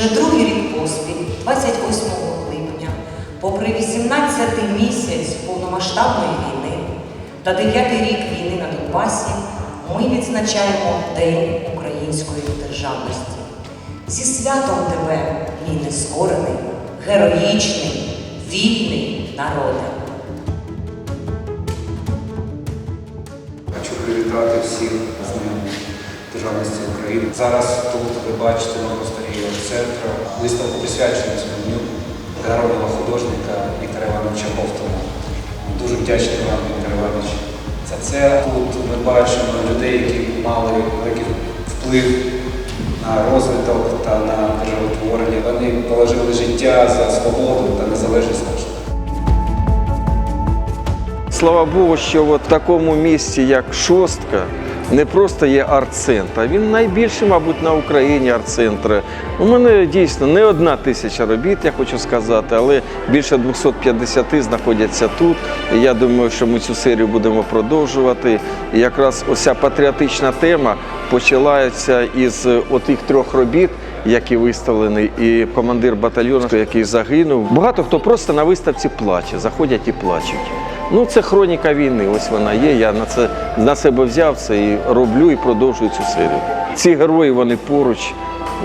Вже другий рік поспіль, 28 липня, попри 18 місяць повномасштабної війни та 9 рік війни на Донбасі, ми відзначаємо День української державності. Зі святом тебе, мій нескорений, героїчний, вільний народе. Хочу привітати всіх Державності України. Зараз тут ви бачите на просторі центру виставку присвячену цьому дню народного художника Віктора Івановича Ковтуна. Дуже вдячний вам, Віктор Іванович, за це. Тут ми бачимо людей, які мали великий вплив на розвиток та на державотворення. Вони положили життя за свободу та незалежність нашу. Слава Богу, що в такому місці, як Шостка, не просто є арт-центр, він найбільший, мабуть, на Україні арт-центр. У мене дійсно не одна тисяча робіт, я хочу сказати, але більше 250 знаходяться тут. Я думаю, що ми цю серію будемо продовжувати. І якраз оця патріотична тема починається із отих трьох робіт, які виставлені, і командир батальйону, який загинув. Багато хто просто на виставці плаче, заходять і плачуть. Ну, це хроніка війни. Ось вона є. Я на це на себе взяв це і роблю, і продовжую цю серію. Ці герої вони поруч.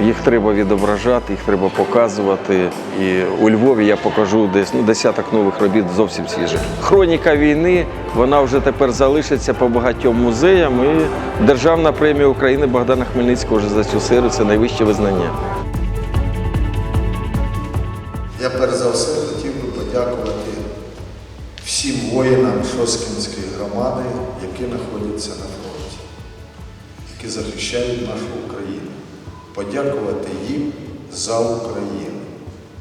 Їх треба відображати, їх треба показувати. І у Львові я покажу десь ну, десяток нових робіт зовсім свіжих. Хроніка війни вона вже тепер залишиться по багатьом музеям. І Державна премія України Богдана Хмельницького вже за цю серію це найвище визнання. Я перш за все воїнам Шоскінської громади, які знаходяться на фронті, які захищають нашу Україну. Подякувати їм за Україну.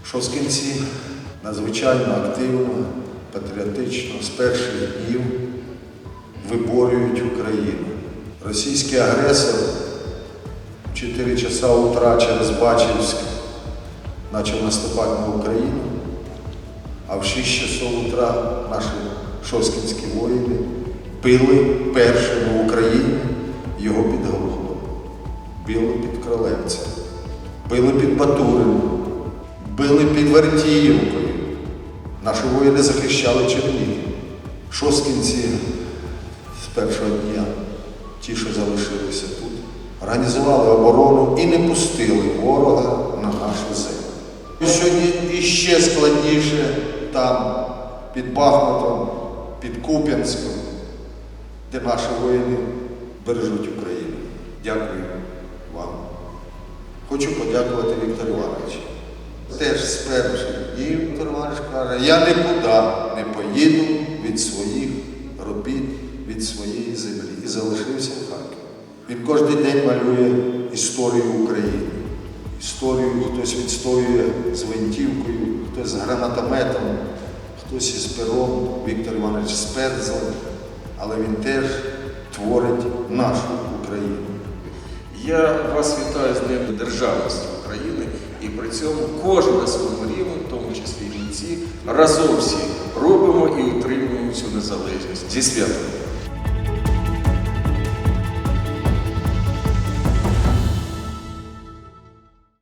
Шоскінці надзвичайно активно, патріотично з перших днів виборюють Україну. Російський агресор в 4 часа утра через Бачівськ почав наступати на Україну, а в 6 часов утра наші шоскінські воїни били першими в Україні його під Глуховом, били під Кролевцем, били під Батуриною, били під Вертіївкою. Наші воїни захищали Чернігів. Шоскінці з першого дня, ті, що залишилися тут, організували оборону і не пустили ворога на нашу землю. Сьогодні іще складніше там, під Бахмутом, під Куп'янськом, де наші воїни бережуть Україну. Дякую вам. Хочу подякувати Віктору Івановичу. Теж перших днів Віктор Іванович каже, я нікуди не поїду від своїх робіт, від своєї землі. І залишився в Харкові. Він кожен день малює історію України. Історію хтось відстоює з гвинтівкою, хтось з гранатометом, хтось із пером, Віктор Іванович з але він теж творить нашу Україну. Я вас вітаю з Днем Державності України і при цьому кожен на своєму рівні, в тому числі і бійці, разом всі робимо і утримуємо цю незалежність зі святом.